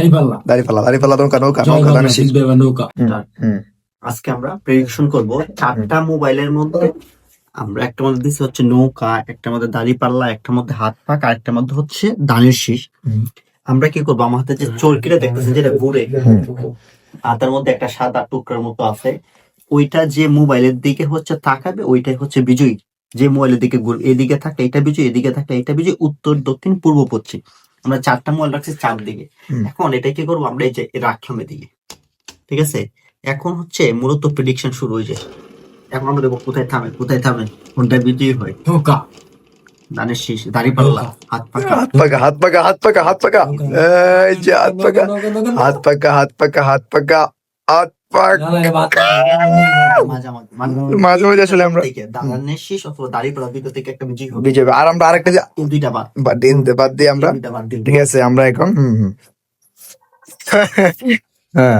দাঁড়িপাল্লা। দাঁড়িপাল্লা দাঁড়িপাল্লা নৌকা নৌকা নৌকা দানের নৌকা। আজকে আমরা প্রেডিকশন করব চারটা মোবাইলের মধ্যে আমরা একটা মধ্যে দিচ্ছি হচ্ছে নৌকা একটা মধ্যে দাড়ি পাল্লা একটা মধ্যে হাত পাক আর একটা মধ্যে হচ্ছে ধানের শীষ। আমরা কি করব? আমার হাতে যে চরকিটা দেখতেছেন যেটা ঘুরে। আর তার মধ্যে একটা সাদা টুকরার মতো আছে। ওইটা যে মোবাইলের দিকে হচ্ছে তাকাবে ওইটাই হচ্ছে বিজয়ী। যে মোবাইলের দিকে ঘুরবে এদিকে থাকলে এটা বিজয়ী এদিকে থাকলে এটা বিজয়ী উত্তর দক্ষিণ পূর্ব পশ্চিম। আমরা চারটা মোবাইল রাখছি চার দিকে। এখন এটা কি করব? আমরা এই যে রাখলাম এদিকে ঠিক আছে? এখন হচ্ছে মূলত প্রেডিকশন শুরু হয়ে যায়। এখন আমরা দেখব কোথায় থামে কোথায় থামে। কোনটা বিজয়ী হয়? শীষ দাড়ি পাল্লা। হাত পাকা। হাত পাকা হাত পাকা হাত পাকা হাত পাকা। এই যে হাত পাকা। হাত পাকা হাত পাকা হাত পাকা। হাত মানে মাঝে মাঝে আসলে আমরা বিজেপি আর আমরা আরেকটা দুইটা বাদ। বাদ দিয়ে বাদ দিয়ে আমরা। ঠিক আছে আমরা এখন হুম হুম। হ্যাঁ।